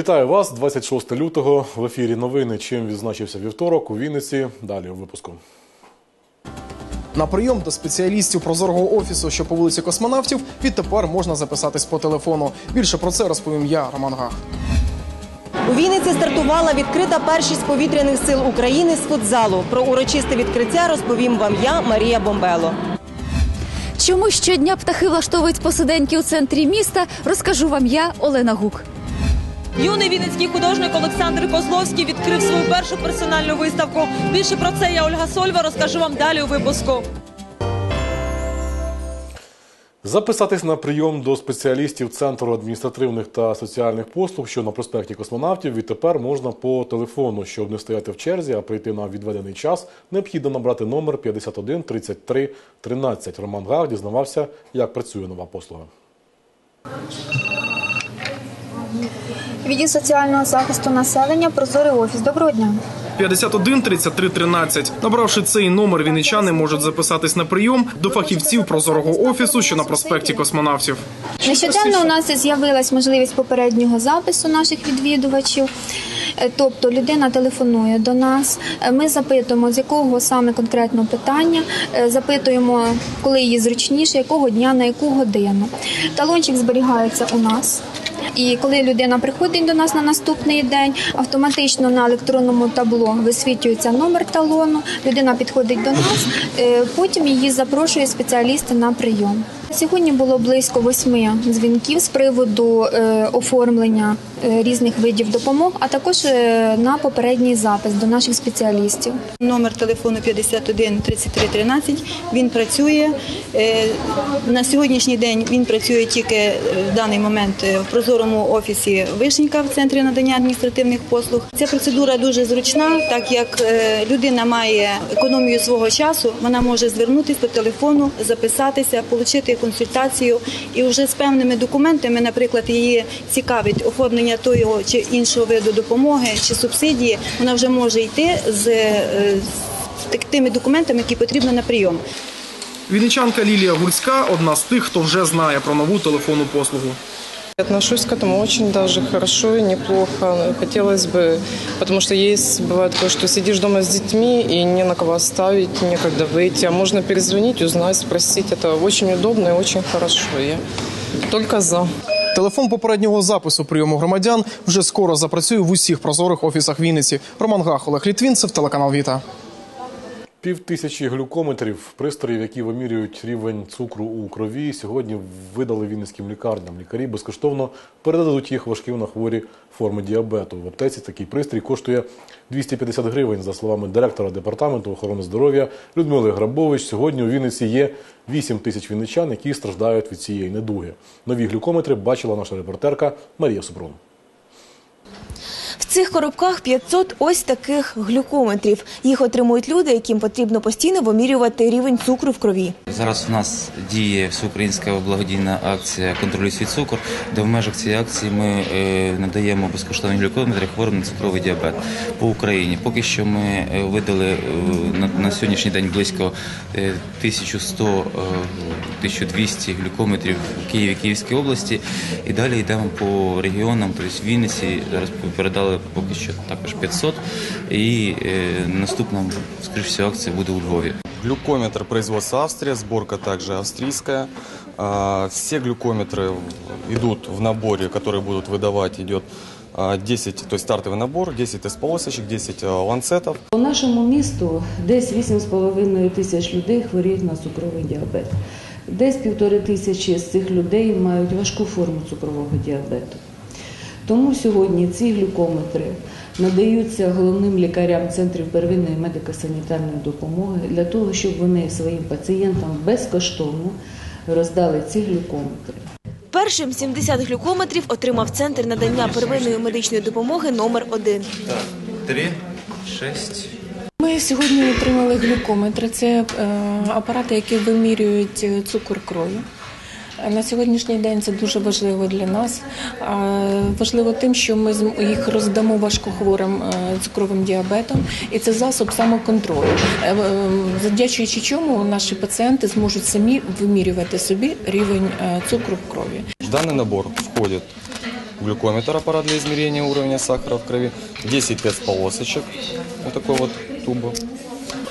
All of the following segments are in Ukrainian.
Вітаю вас, 26 лютого. В ефірі новини. Чим відзначився вівторок у Вінниці. Далі у випуску. На прийом до спеціалістів прозорого офісу, що по вулиці космонавтів, відтепер можна записатись по телефону. Більше про це розповім я, Роман Гах. У Вінниці стартувала відкрита першість повітряних сил України з футзалу. Про урочисте відкриття розповім вам я, Марія Бомбело. Чому щодня птахи влаштовують посиденьки у центрі міста, розкажу вам я, Олена Гук. Юний вінницький художник Олександр Козловський відкрив свою першу персональну виставку. Більше про це я Ольга Сольва розкажу вам далі у випуску. Записатись на прийом до спеціалістів Центру адміністративних та соціальних послуг, що на проспекті космонавтів, відтепер можна по телефону. Щоб не стояти в черзі, а прийти на відведений час, необхідно набрати номер 51 33 13. Роман Гах дізнавався, як працює нова послуга. Відділ соціального захисту населення Прозорий офіс. Доброго дня. 51 33 13. Набравши цей номер, вінничани можуть записатись на прийом до фахівців прозорого офісу, що на проспекті космонавтів. Нещодавно у нас з'явилась можливість попереднього запису наших відвідувачів. Е, Тобто людина телефонує до нас, е, ми запитуємо, з якого саме конкретного питання, е, запитуємо, коли їй зручніше, якого дня, на яку годину. Талончик зберігається у нас. І коли людина приходить до нас на наступний день, автоматично на електронному табло висвітлюється номер талону. Людина підходить до нас, е, потім її запрошує спеціалісти на прийом. Сьогодні було близько восьми дзвінків з приводу е, оформлення е, різних видів допомог, а також е, на попередній запис до наших спеціалістів. Номер телефону 51 33 13. Він працює на сьогоднішній день. Він працює тільки в даний момент в прозорому офісі Вишенька в центрі надання адміністративних послуг. Ця процедура дуже зручна, так як людина має економію свого часу. Вона може звернутися по телефону, записатися, отримати консультацію і вже з певними документами, наприклад, її цікавить оформлення того чи іншого виду допомоги чи субсидії. Вона вже може йти з, е, тими документами, які потрібно на прийом. Вінничанка Лілія Гурська одна з тих, хто вже знає про нову телефонну послугу. Отношусь к этому очень даже хорошо и неплохо. Хотелось бы, потому что есть, бывает такое, что сидишь дома с детьми и не на кого оставить, некогда выйти, а можно перезвонить, узнать, спросить. Это очень удобно и очень хорошо. Я только за. Телефон попереднього запису прийому громадян вже скоро запрацює в усіх прозорих офісах Вінниці. Роман Гах, Олег Літвінцев, телеканал Віта. Пів тисячі глюкометрів, пристроїв, які вимірюють рівень цукру у крові, сьогодні видали вінницьким лікарням. Лікарі безкоштовно передадуть їх важким на хворі форми діабету. В аптеці такий пристрій коштує 250 гривень. За словами директора департаменту охорони здоров'я Людмили Грабович, сьогодні у Вінниці є 8 тисяч вінничан, які страждають від цієї недуги. Нові глюкометри бачила наша репортерка Марія Супрун. Цих коробках 500 ось таких глюкометрів. Їх отримують люди, яким потрібно постійно вимірювати рівень цукру в крові. Зараз у нас діє всеукраїнська благодійна акція «Контролюй свій цукор», де в межах цієї акції ми е, надаємо безкоштовні глюкометри хворим на цукровий діабет по Україні. Поки що ми е, видали е, на, сьогоднішній день близько е, 1100 е, 1200 глюкометрів в Києві Київській області. І далі йдемо по регіонам, тобто в Вінниці зараз передали поки що також 500. І е, наступна, скоріш всього, акція буде у Львові. Глюкометр производства Австрия, сборка также австрийская. А, Все глюкометры идут в наборе, который будут выдавать, идет а, 10, то есть стартовый набор, 10 тест-полосочек, 10 а, ланцетов. По нашому місту десь 8,5 тисяч людей хворіють на цукровий діабет. Десь півтори тисячі з цих людей мають важку форму цукрового діабету. Тому сьогодні ці глюкометри надаються головним лікарям центрів первинної медико-санітарної допомоги для того, щоб вони своїм пацієнтам безкоштовно роздали ці глюкометри. Першим 70 глюкометрів отримав центр надання первинної медичної допомоги номер 1 Три, шесть. Ми сьогодні отримали глюкометри. Це е, апарати, які вимірюють е, цукор крові. На сьогоднішній день це дуже важливо для нас. А, Важливо тим, що ми зм- їх роздамо важкохворим е, цукровим діабетом, і це засоб самоконтролю, Е, е, завдячуючи чому наші пацієнти зможуть самі вимірювати собі рівень е, цукру в крові. В данный набор входит глюкометр, аппарат для измерения уровня сахара в крови, 10 тест-полосочек, вот такой вот тубы,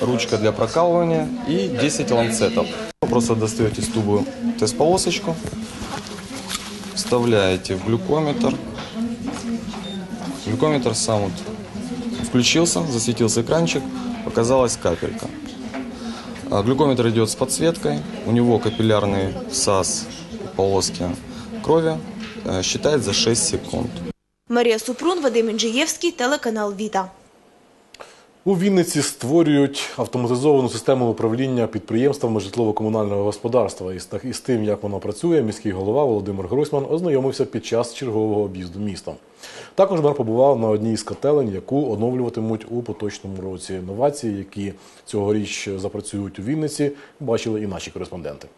ручка для прокалывания и 10 ланцетов. Вы Просто достаете из тубы тест-полосочку, вставляете в глюкометр. Глюкометр сам вот включился, засветился экранчик, показалась капелька. А, Глюкометр идет с подсветкой, у него капиллярный САС полоски крови, э, считает за 6 секунд. Марія Супрун, Вадим Інжиєвський, телеканал Віта. У Вінниці створюють автоматизовану систему управління підприємствами житлово-комунального господарства. Так- із тим, як вона працює, міський голова Володимир Гройсман ознайомився під час чергового об'їзду міста. Також мер побував на одній з котелень, яку оновлюватимуть у поточному році. Новації, які цьогоріч запрацюють у Вінниці, бачили і наші кореспонденти.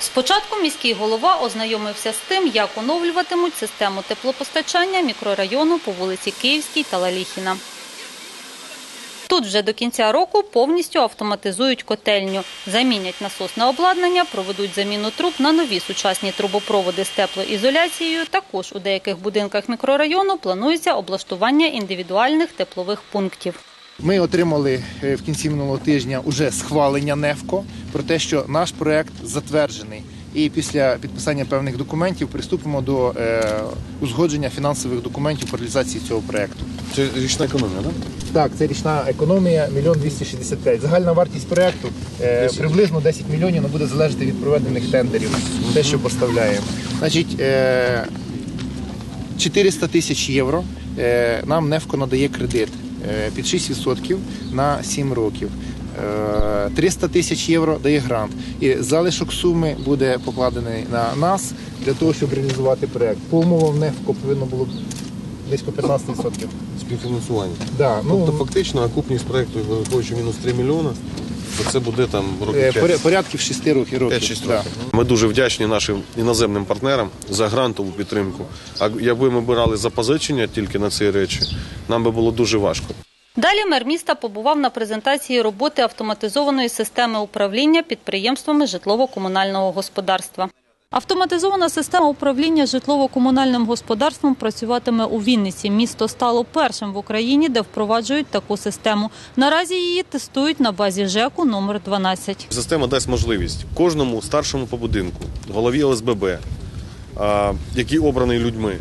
Спочатку міський голова ознайомився з тим, як оновлюватимуть систему теплопостачання мікрорайону по вулиці Київській та Лаліхіна. Тут вже до кінця року повністю автоматизують котельню, замінять насосне обладнання, проведуть заміну труб на нові сучасні трубопроводи з теплоізоляцією. Також у деяких будинках мікрорайону планується облаштування індивідуальних теплових пунктів. Ми отримали е, в кінці минулого тижня уже схвалення НЕФКО про те, що наш проект затверджений. І після підписання певних документів приступимо до е, узгодження фінансових документів по реалізації цього проекту. Це річна економія, так? Так, це річна економія 1 265. Загальна вартість проекту е, приблизно 10 мільйонів, але буде залежати від проведених тендерів, те, що поставляємо. Значить, е, 400 тисяч євро е, нам НЕФКО надає кредит е, під 6% на 7 років. Е, 300 тисяч євро дає грант. І залишок суми буде покладений на нас для того, щоб реалізувати проект. По умовам НЕФКО повинно було близько 15%. Співфінансування. Да, ну, тобто фактично окупність проекту, виходячи мінус 3 мільйона, то це буде там Е, років 5. поря- Порядків 6 років. років. 5-6 да. років. Ми дуже вдячні нашим іноземним партнерам за грантову підтримку. А якби ми брали запозичення тільки на ці речі, нам би було дуже важко. Далі мер міста побував на презентації роботи автоматизованої системи управління підприємствами житлово-комунального господарства. Автоматизована система управління житлово-комунальним господарством працюватиме у Вінниці. Місто стало першим в Україні, де впроваджують таку систему. Наразі її тестують на базі ЖЕКу номер 12. Система дасть можливість кожному старшому по будинку, голові ОСББ, який обраний людьми,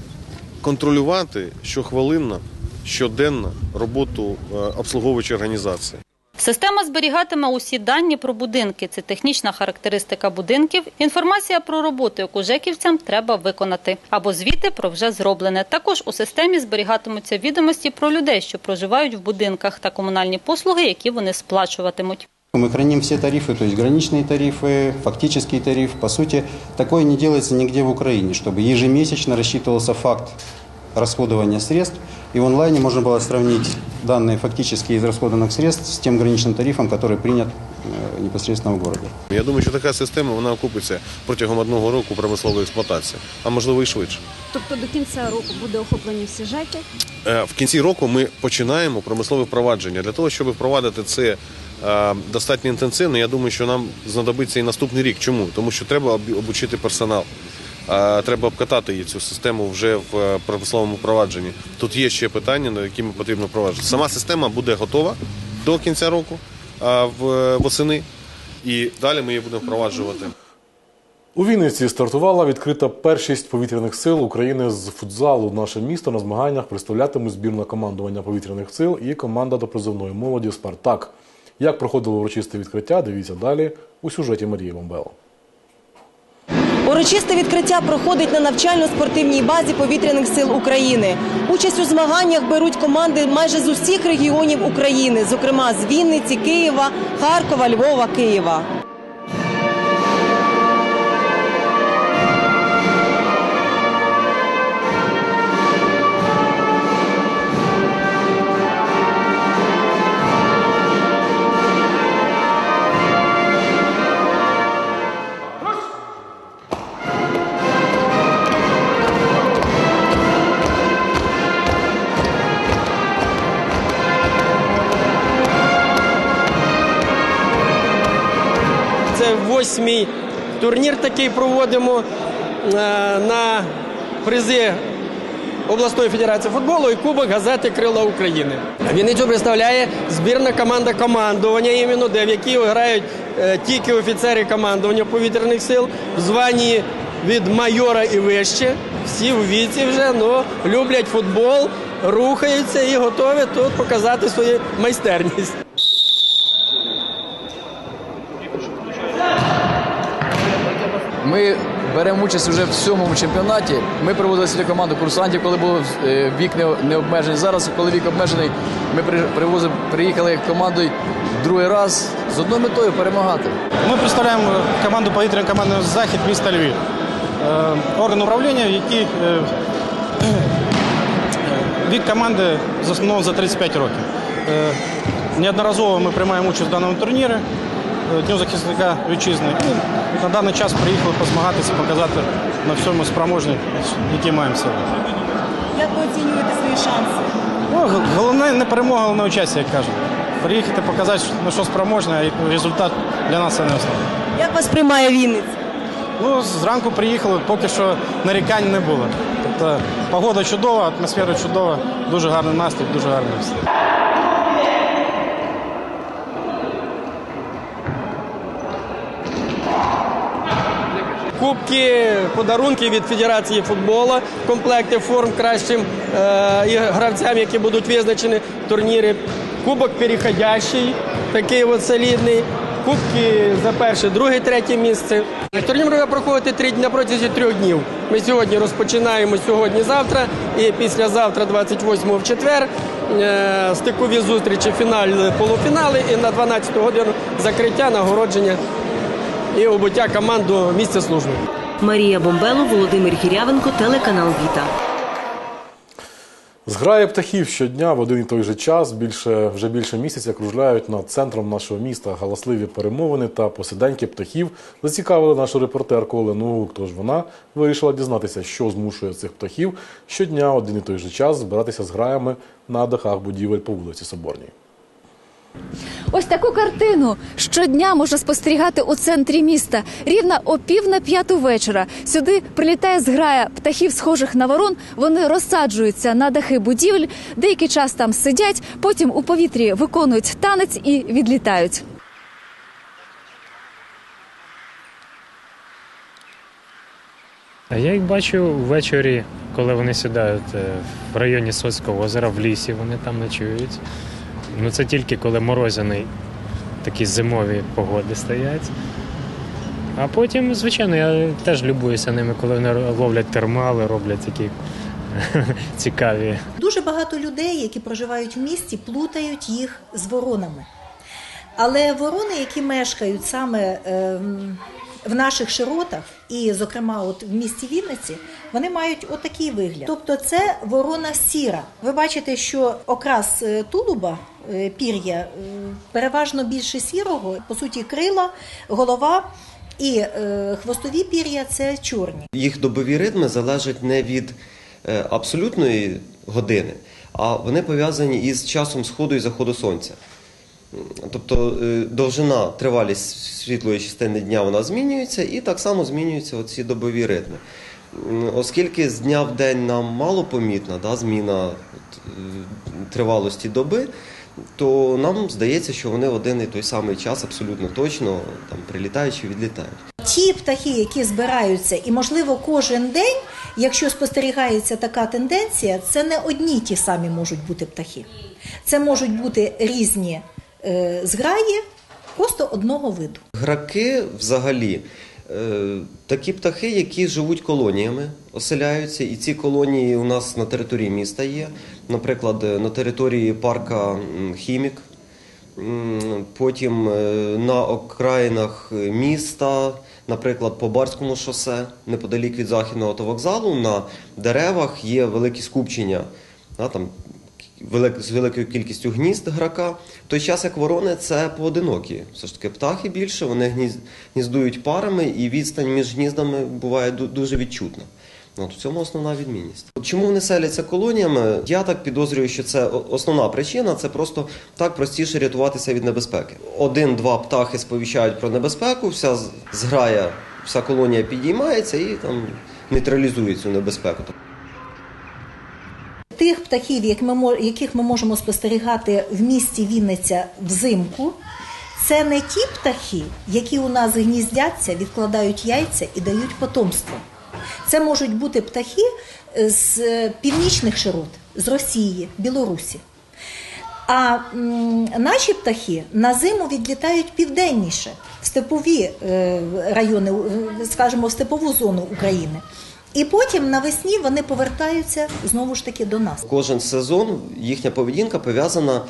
контролювати щохвилинно, щоденно роботу е, обслуговуючої організації. Система зберігатиме усі дані про будинки. Це технічна характеристика будинків, інформація про роботу, яку жеківцям треба виконати, або звіти про вже зроблене. Також у системі зберігатимуться відомості про людей, що проживають в будинках, та комунальні послуги, які вони сплачуватимуть. Мы храним все тарифы, то есть граничные тарифы, фактический тариф. По сути, такое не делается нигде в Украине, чтобы ежемесячно рассчитывался факт расходования средств, и в онлайне можно было сравнить данные фактически израсходованных средств с тем граничным тарифом, который принят э, непосредственно в городе. Я думаю, що така система вона окупиться протягом одного року промислової експлуатації, а можливо і швидше. Тобто до кінця року буде охоплені всі ЖЕКи? Е, В кінці року ми починаємо промислове впровадження. Для того, щоб впровадити це е, достатньо інтенсивно, я думаю, що нам знадобиться і наступний рік. Чому? Тому що треба об- обучити персонал. Е, Треба обкатати її цю систему вже в е, промисловому впровадженні. Тут є ще питання, на які ми потрібно впроваджувати. Сама система буде готова до кінця року в восени, і далі ми її будемо впроваджувати. У Вінниці стартувала відкрита першість повітряних сил України з футзалу. Наше місто на змаганнях представлятимуть збірна командування повітряних сил і команда до призовної молоді Спартак. Як проходило урочисте відкриття, дивіться далі у сюжеті Марії Бомбело. Урочисте відкриття проходить на навчально-спортивній базі повітряних сил України. Участь у змаганнях беруть команди майже з усіх регіонів України, зокрема з Вінниці, Києва, Харкова, Львова, Києва. Це восьмий турнір такий проводимо е, на призи обласної федерації футболу і Кубок газети Крила України. Вінницю представляє збірна команда командування, іменно де в якій грають е, тільки офіцери командування повітряних сил в званні від майора і вище. Всі в віці вже ну, люблять футбол, рухаються і готові тут показати свою майстерність. Ми беремо участь вже в сьомому чемпіонаті. Ми приводили сюди команду курсантів, коли був е, вік не, обмежений. Зараз, коли вік обмежений, ми при, привозимо, приїхали командою другий раз з одною метою перемагати. Ми представляємо команду повітряної команди Захід міста Львів. Е, Орган управління, який е, вік команди за 35 років. Неодноразово ми приймаємо участь в даному турнірі Дню захисника вітчизни. І на даний час приїхали позмагатися, показати на всьому спроможні, які маємо сьогодні. Як ви оцінюєте свої шанси? Ну, головне не перемога, головне участь, як кажуть. Приїхати, показати, на що спроможні, а результат для нас це не основне. Як вас приймає Вінниця? Ну, зранку приїхали, поки що нарікань не було. Тобто погода чудова, атмосфера чудова, дуже гарний настрій, дуже гарний все. Кубки, подарунки від Федерації футболу, комплекти форм кращим е, і гравцям, які будуть визначені в турнірі. Кубок переходящий, такий от солідний. Кубки за перше, друге, третє місце. Турнір буде проходити три дні протязі трьох днів. Ми сьогодні розпочинаємо сьогодні-завтра і післязавтра, 28 в четвер, е, стикові зустрічі, фінал, полуфінали і на 12 годину закриття, нагородження і обуття команд до місця служби. Марія Бомбело, Володимир Гірявенко, телеканал Віта. Зграє птахів щодня в один і той же час більше вже більше місяця кружляють над центром нашого міста галасливі перемовини та посиденьки птахів зацікавили нашу репортерку Олену Гук. Тож вона вирішила дізнатися, що змушує цих птахів щодня один і той же час збиратися з граями на дахах будівель по вулиці Соборній. Ось таку картину щодня можна спостерігати у центрі міста. Рівно о пів на п'яту вечора. Сюди прилітає зграя птахів, схожих на ворон. Вони розсаджуються на дахи будівель, деякий час там сидять, потім у повітрі виконують танець і відлітають. А я їх бачу ввечері, коли вони сідають е, в районі Соцького озера, в лісі, вони там ночують. Ну це тільки коли морозяний такі зимові погоди стоять. А потім, звичайно, я теж любуюся ними, коли вони ловлять термали, роблять такі цікаві. Дуже багато людей, які проживають в місті, плутають їх з воронами. Але ворони, які мешкають саме ем, в наших широтах, і, зокрема, от в місті Вінниці, вони мають отакий вигляд. Тобто, це ворона сіра. Ви бачите, що окрас е, тулуба, е, пір'я е, переважно більше сірого, по суті, крила, голова. І хвостові пір'я це чорні. Їх добові ритми залежать не від абсолютної години, а вони пов'язані із часом сходу і заходу сонця. Тобто е, довжина, тривалість світлої частини дня вона змінюється, і так само змінюються оці добові ритми. Оскільки з дня в день нам мало помітна да, зміна е, тривалості доби, то нам здається, що вони в один і той самий час абсолютно точно там прилітають чи відлітають. Ті птахи, які збираються, і можливо кожен день, якщо спостерігається така тенденція, це не одні ті самі можуть бути птахи. Це можуть бути різні зграї, просто одного виду. Граки взагалі е, такі птахи, які живуть колоніями, оселяються, і ці колонії у нас на території міста є. Наприклад, е, на території парка Хімік, потім е, на окраїнах міста, наприклад, по Барському шосе, неподалік від західного автовокзалу, на деревах є великі скупчення. там, з великою кількістю гнізд грака. В той час як ворони це поодинокі. Все ж таки птахи більше, вони гніз- гніздують парами, і відстань між гніздами буває ду- дуже відчутна. От в цьому основна відмінність. Чому вони селяться колоніями? Я так підозрюю, що це основна причина це просто так простіше рятуватися від небезпеки. Один-два птахи сповіщають про небезпеку, вся зграя, вся колонія підіймається і там нейтралізує цю небезпеку. Тих птахів, яких ми можемо спостерігати в місті Вінниця взимку, це не ті птахи, які у нас гніздяться, відкладають яйця і дають потомство. Це можуть бути птахи е, з північних широт, з Росії, Білорусі. А наші птахи на зиму відлітають південніше, в степові е, райони, е, скажімо, в степову зону України. І потім навесні вони повертаються знову ж таки до нас. Кожен сезон їхня поведінка пов'язана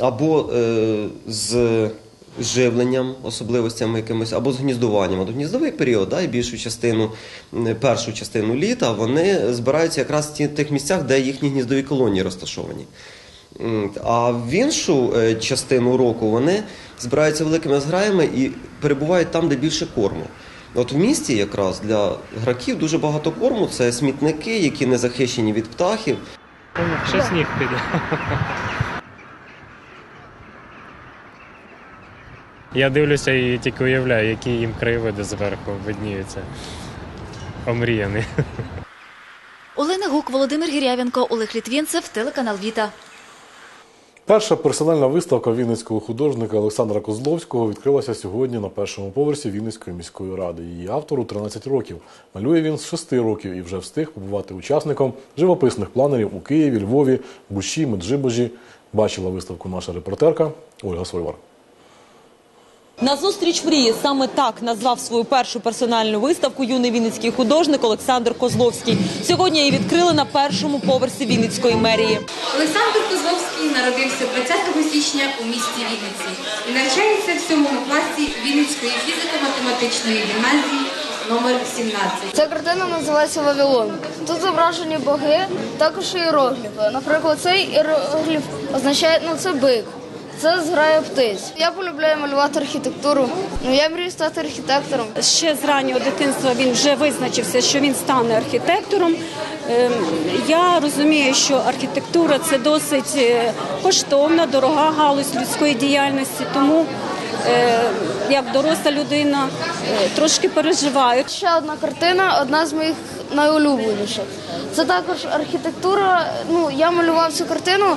або е, з живленням, особливостями якимось, або з гніздуванням. От гніздовий період, да, і більшу частину, першу частину літа вони збираються якраз в тих місцях, де їхні гніздові колонії розташовані. А в іншу е, частину року вони збираються великими зграями і перебувають там, де більше корму. От в місті якраз для граків дуже багато корму. Це смітники, які не захищені від птахів. Ще сніг піде. Я дивлюся і тільки уявляю, які їм краєвиди зверху видніються. Омріяні. Олена Гук, Володимир Гірявенко, Олег Літвінцев, телеканал Віта. Перша персональна виставка вінницького художника Олександра Козловського відкрилася сьогодні на першому поверсі Вінницької міської ради. Її автору 13 років. Малює він з 6 років і вже встиг побувати учасником живописних планерів у Києві, Львові, Буші, Меджибожі. Бачила виставку наша репортерка Ольга Сольвар. На зустріч мрії саме так назвав свою першу персональну виставку юний вінницький художник Олександр Козловський. Сьогодні її відкрили на першому поверсі Вінницької мерії. Олександр Козловський народився 20 січня у місті Вінниці і навчається в сьомому класі Вінницької фізико-математичної гімназії номер 17. Ця картина називається Вавилон. Тут зображені боги, також іерогліфи. Наприклад, цей іерогліф означає ну це бик. Це зграє птиць. Я полюбляю малювати архітектуру. Ну я мрію стати архітектором. Ще з раннього дитинства він вже визначився, що він стане архітектором. Ем, Я розумію, що архітектура це досить е, коштовна, дорога галузь людської діяльності. Тому е, як доросла людина е, трошки переживаю. Ще одна картина, одна з моїх найулюбленіших. Це також архітектура. Ну я малював цю картину.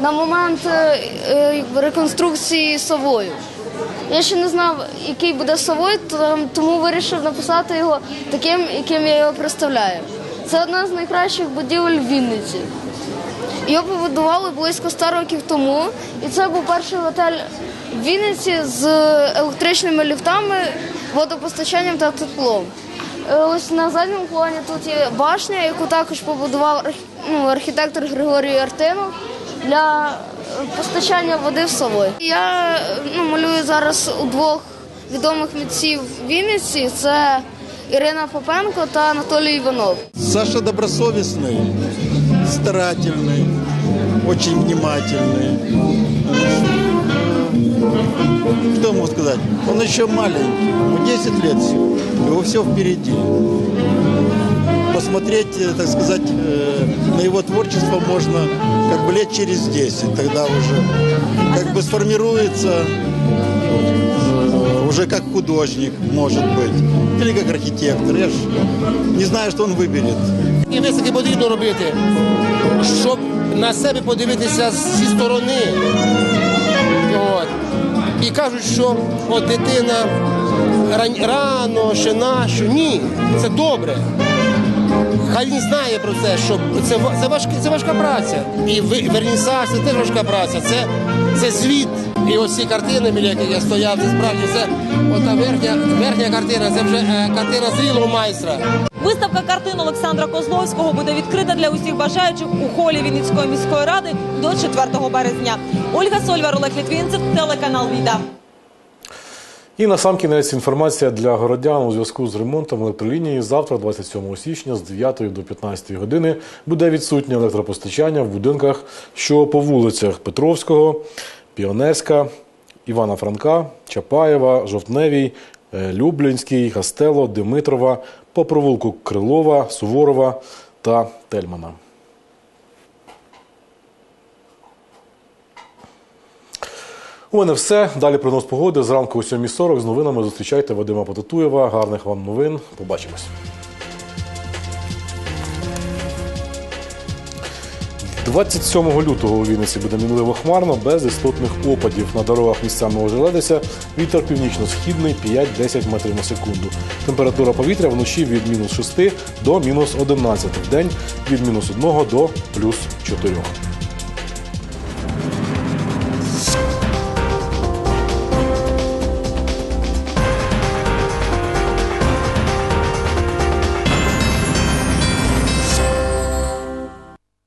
На момент е, е, реконструкції совою. Я ще не знав, який буде совой, то- тому вирішив написати його таким, яким я його представляю. Це одна з найкращих будівель Вінниці. Його побудували близько 100 років тому, і це був перший готель в Вінниці з електричними ліфтами, водопостачанням та теплом. Е, Ось на задньому плані тут є башня, яку також побудував ну, архітектор Григорій Артинов для е, постачання води в Совой. Я е, ну, малюю зараз у двох відомих митців Вінниці: це Ірина Попенко та Анатолій Іванов. Саша добросовестный, старательный, очень внимательный. Что я могу сказать? Он еще маленький, ему 10 лет всего, его все впереди. Посмотреть, э, так сказать, э, на его творчество можно как бы лет через 10, тогда уже как бы сформируется э, уже как художник, может быть, или как архитектор. Я ж не знаю, что он выберет. І високи потрібно робити, щоб на себе подивитися зі сторони. От. І кажуть, що от дитина ран- рано, ще нащо. Ні, це добре. Хай він знає про це, що це, це, важка, це важка праця. І вернісаж це теж важка праця. Це, це звіт. І ось ці картини, біля яких я стояв, це справді це ота верхня, верхня картина, це вже е, картина зрілого майстра. Виставка картин Олександра Козловського буде відкрита для усіх бажаючих у холі Вінницької міської ради до 4 березня. Ольга Сольвар, Олег Літвінцев, телеканал Віда. І на сам кінець інформація для городян у зв'язку з ремонтом електролінії. Завтра, 27 січня, з 9 до 15 години буде відсутнє електропостачання в будинках, що по вулицях Петровського, Піонерська, Івана Франка, Чапаєва, Жовтневій, е, Люблінський, Гастело, Димитрова, по провулку Крилова, Суворова та Тельмана. У мене все. Далі прогноз погоди. Зранку о 7.40 з новинами зустрічайте Вадима Потатуєва. Гарних вам новин. Побачимось. 27 лютого у Вінниці буде мінливо хмарно, без істотних опадів. На дорогах місцями ожеледиться. Вітер північно-східний 5-10 метрів на секунду. Температура повітря вночі від мінус 6 до мінус 11, в день від мінус 1 до плюс 4.